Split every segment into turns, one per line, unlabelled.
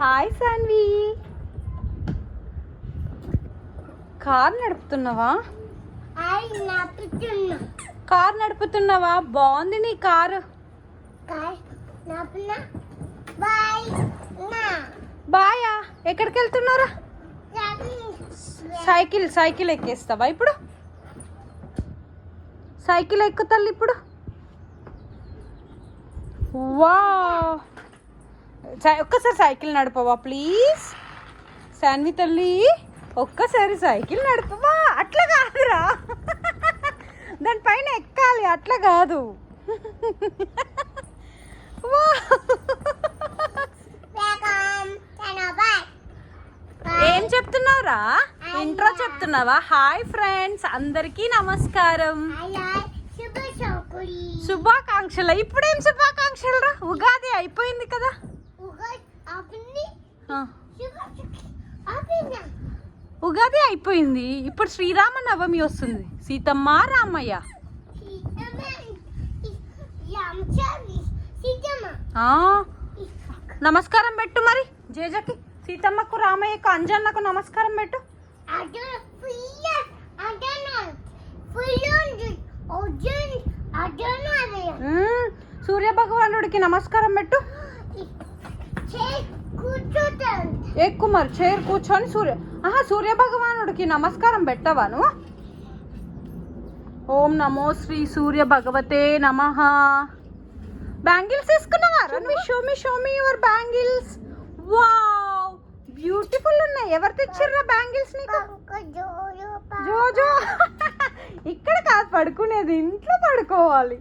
Hi Sanvi. Car నడుపుతున్నావా? Car నడుపుతున్నావా? బాగుంది నీ కారు. బాయా ఎక్కడికి వెళ్తున్నారా సైకిల్ సైకిల్ ఎక్కేస్తావా ఇప్పుడు? సైకిల్ ఎక్కు తల్లి ఇప్పుడు. వా ఒక్కసారి సైకిల్ నడపవా ప్లీజ్ శాన్వి తల్లి ఒక్కసారి సైకిల్ నడపవా? అట్లా కాదురా. దానిపైన ఎక్కాలి అట్లా కాదు. ఏం చెప్తున్నావురా? ఇంట్రో చెప్తున్నావా? హాయ్ ఫ్రెండ్స్ అందరికీ నమస్కారం. శుభాకాంక్షలు. ఇప్పుడేం శుభాకాంక్షలు రా? ఉగాది అయిపోయింది కదా. ఉగాది అయిపోయింది. ఇప్పుడు శ్రీరామ నవమి వస్తుంది. సీతమ్మ రామయ్య. నమస్కారం పెట్టు మరి. జేజకి సీతమ్మకు రామయ్యకు అంజన్నకు నమస్కారం పెట్టు. సూర్య భగవానుడికి నమస్కారం పెట్టు.
చే కూర్చోటం
ఎక్కు మరి చైర్ కూర్చొని సూర్య ఆహా సూర్య భగవానుడికి నమస్కారం పెట్టవా నువ్వు ఓం నమో శ్రీ సూర్య భగవతే నమ. బ్యాంగిల్స్ తీసుకున్నావా show me show me your bangles wow beautiful ఉన్నాయి. ఎవరు తెచ్చిర్రా బ్యాంగిల్స్ నీకు? జోజో ఇక్కడ కాదు పడుకునేది. ఇంట్లో పడుకోవాలి.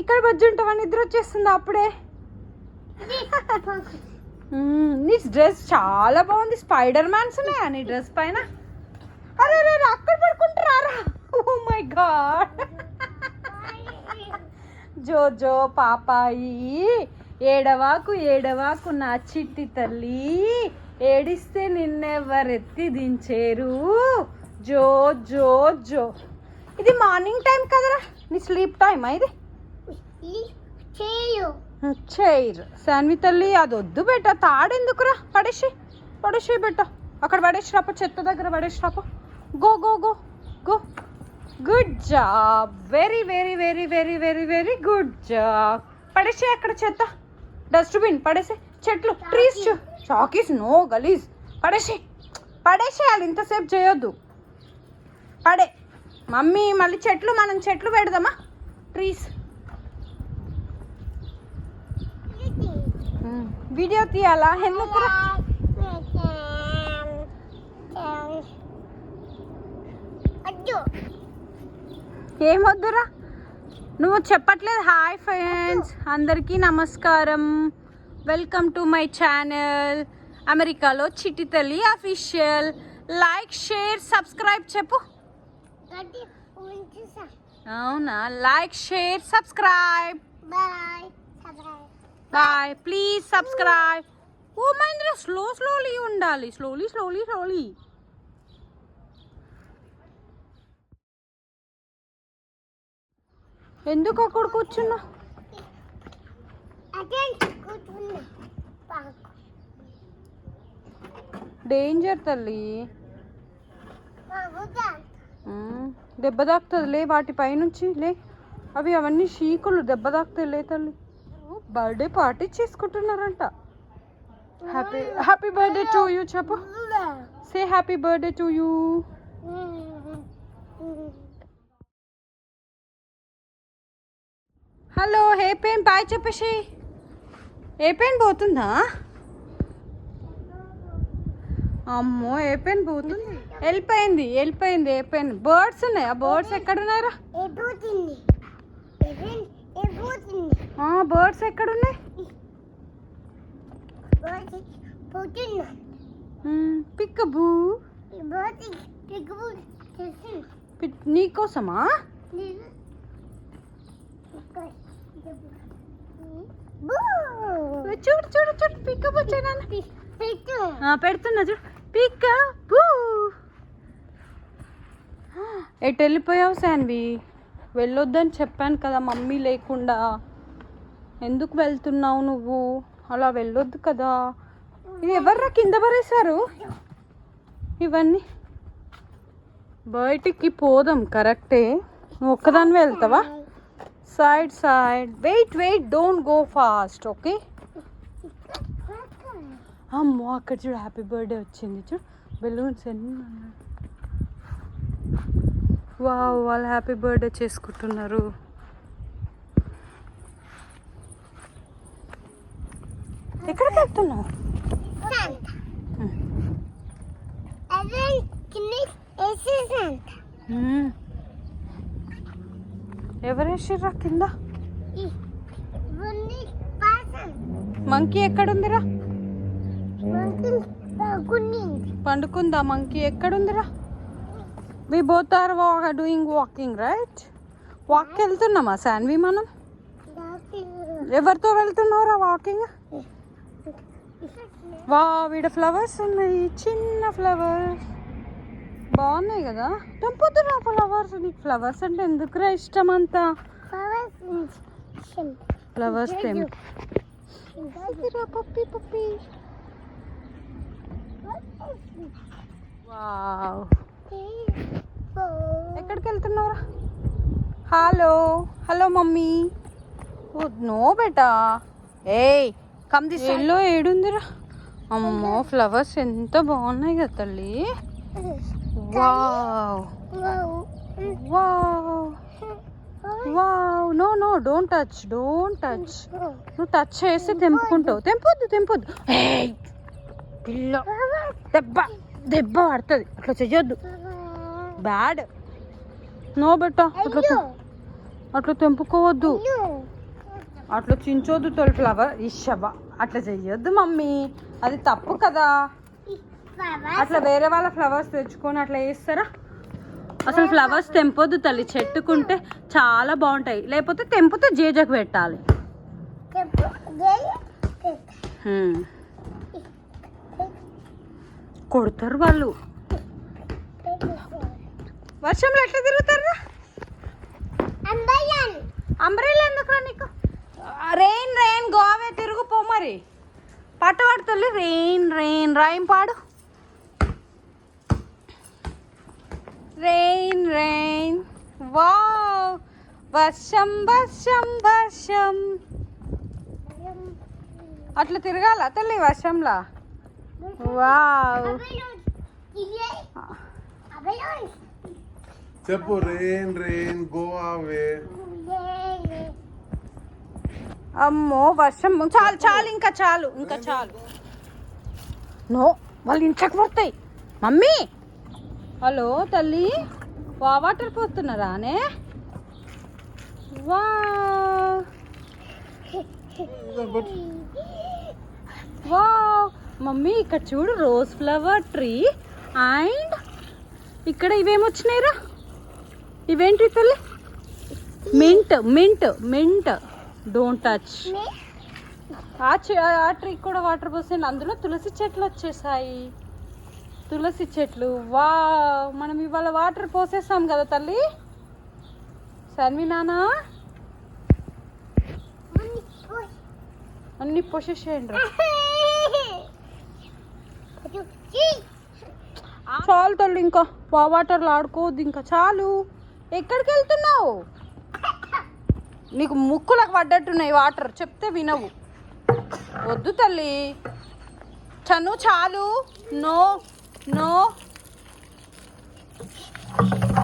ఇక్కడ బజ్జుంటావా నిద్ర వచ్చేస్తుంది అప్పుడే? నీ డ్రెస్ చాలా బాగుంది. స్పైడర్ మ్యాన్స్ ఉన్నాయా నీ డ్రెస్ పైన? అరే అరే అక్కడ పడుకుంటారా ఓ oh మై గాడ్ జో జో పాపాయి ఏడవాకు ఏడవాకు నా చిట్టి తల్లి. ఏడిస్తే నిన్నెవరెత్తి దించేరు? జో జో జో. ఇది మార్నింగ్ టైం కదరా? నీ స్లీప్ టైమా ఇది?
చేయు.
చైర్ శాన్వి తల్లి అది వద్దు బెట్ట తాడెందుకురా? పడేసి పడేసి బెట్ట అక్కడ పడేసి రాపో చెత్త దగ్గర పడేసి రాపో. Go go go go. Good job very very very very very very good job పడేసి అక్కడ చెత్త. డస్ట్బిన్ పడేసి. చెట్లు ట్రీస్ చాకీస్ నో గలీజ్ పడేసి పడేసేయాలి ఇంతసేపు చేయొద్దు. పడే. మమ్మీ మళ్ళీ చెట్లు మనం చెట్లు పెడదామా? ట్రీస్ వీడియో తీయాలా? ఎందుకు? ఏమొద్దురా నువ్వు చెప్పట్లేదు. హాయ్ ఫ్రెండ్స్ అందరికీ నమస్కారం. వెల్కమ్ టు మై ఛానల్ అమెరికాలో చిట్టి తల్లి అఫీషియల్ లైక్ షేర్ సబ్స్క్రైబ్ చెప్పు. అవునా? Like share subscribe
bye
bye please subscribe oh Mahendra slow slowly ఉండాలి. స్లోలీ స్లోలీ స్లోలీ ఎందుకు అక్కడ కూర్చున్నా డేంజర్ తల్లి. దెబ్బ తాకుతుంది. లే వాటి పైనుంచి లే. అవి అవన్నీ షీకులు. దెబ్బ తాకుతాయి లే తల్లి. Birthday party చేసుకుంటున్నారంట. Happy happy birthday to you చెప్పు. Say happy birthday to you hello airplane bye చెప్పేసి. ఏ పెయిన్ పోతుందా? అమ్మో ఏ పెయిన్ పోతుంది? వెళ్ళిపోయింది వెళ్ళిపోయింది ఏ పెయిన్ బర్డ్స్ ఉన్నాయా బర్డ్స్ ఎక్కడున్నారా
ఎప్పుడుతుంది ఎప్పుడుతుంది
బర్డ్స్ ఎక్కడున్నాయి? పిక్కబూ. నీకోసమా చూడు చూడు చూడు
పెట్టు.
పెడుతున్నా చూడు. పిక్కబూ. ఎటు వెళ్ళిపోయావు శాన్వి? వెళ్ళొద్దని చెప్పాను కదా మమ్మీ లేకుండా. ఎందుకు వెళ్తున్నావు నువ్వు? అలా వెళ్ళొద్దు కదా. ఇది ఎవర్రా కింద పడేశారు? ఇవన్నీ. బయటికి పోదాం కరెక్టే? నువ్వు ఒక్కదాన్ని వెళ్తావా? Side side. Wait wait don't go fast okay? అమ్మో అక్కడ చూడు హ్యాపీ బర్త్డే వచ్చింది. చూడు బెలూన్స్ ఎన్ని వావ్ వాళ్ళు హ్యాపీ బర్త్డే చేసుకుంటున్నారు ఎక్కడికి వెళ్తున్నావు
Santa. And then can you this is Santa.
మ్మ్. ఎవరు వేసిర్రా కింద. మంకీ ఎక్కడుందిరా. పండుకుందా monkey ఎక్కడుందిరా we both are doing walking right walk వెళ్తున్నామా Shanvi మనం? ఎవరితో వెళ్తున్నావురా వాకింగ్ వా వీడ ఫ్లవర్స్ ఉన్నాయి చిన్న ఫ్లవర్స్ బాగున్నాయి కదా? తెంపొద్దురా ఫ్లవర్స్ నీకు ఫ్లవర్స్ అంటే ఎందుకురా ఇష్టం అంతా? ఫ్లవర్స్ పప్పి పప్పి. వావ్ ఎక్కడికి వెళ్తున్నావురా హలో హలో మమ్మీ. నో బేటా. ఏయ్ కమ్ దిస్ ఎల్లో ఏడుందిరా? అమ్మో ఫ్లవర్స్ ఎంత బాగున్నాయి కదా తల్లి. Wow wow wow no no don't touch don't touch నువ్వు టచ్ చేస్తే తెంపుకుంటావు. తెంపొద్దు తెంపొద్దు. పిల్ల. దెబ్బ. దెబ్బ పడుతుంది అట్లా చెయ్యొద్దు. బ్యాడ్. నో బెట్ట అట్లా అట్లా తెంపుకోవద్దు. అట్లా చించొద్దు తొలి ఫ్లవర్. ఇష్టవా అట్లా చెయ్యొద్దు మమ్మీ. అది తప్పు కదా. అట్లా వేరే వాళ్ళ ఫ్లవర్స్ తెచ్చుకొని అట్లా వేస్తారా అసలు ఫ్లవర్స్ తెంపొద్దు తల్లి. చెట్టుకుంటే చాలా బాగుంటాయి. లేకపోతే తెంపితే జేజకు పెట్టాలి. కొడతారు వాళ్ళు. వర్షంలో ఎట్లా తిరుగుతారు? అంబ్రెల్లా ఎందుకురా నీకు? రెయిన్ రెయిన్ గోవే తిరుగుపో మరి. పట్టబడుతుంది రెయిన్ రెయిన్ రైమ్ పాడు. Rain rain wow. వర్షం వర్షం వర్షం. అట్లా తిరగాల తల్లి వర్షంలా? వావ్.
చెప్పు రెయిన్ రెయిన్ గో అవే
అమ్మో వర్షం చాలు చాలు ఇంకా చాలు ఇంకా చాలు. నో వాళ్ళు ఇంట్లోకి పడతాయి మమ్మీ! హలో తల్లి. వా వాటర్ వా వా మమ్మీ ఇక్కడ చూడు రోజ్ ఫ్లవర్ ట్రీ అండ్ ఇక్కడ ఇవేమొచ్చినాయిరా ఇవేంటి తల్లి? Mint mint mint don't touch ఆ చె- ఆ ట్రీ కూడా వాటర్ పోసాను అందులో తులసి చెట్లు వచ్చేసాయి. తులసి చెట్లు. వా మనం ఇవాళ వాటర్ పోసేసాం కదా తల్లి? సన్వి నానా? అన్ని పోసేసేయండి రా. చాలు తల్లి ఇంకా పా వాటర్లో ఆడుకోవద్దు ఇంకా చాలు. ఎక్కడికి వెళ్తున్నావు? నీకు ముక్కులకు పడ్డట్టున్నాయి వాటర్ చెప్తే వినవు. వద్దు తల్లి. చను చాలు. No no.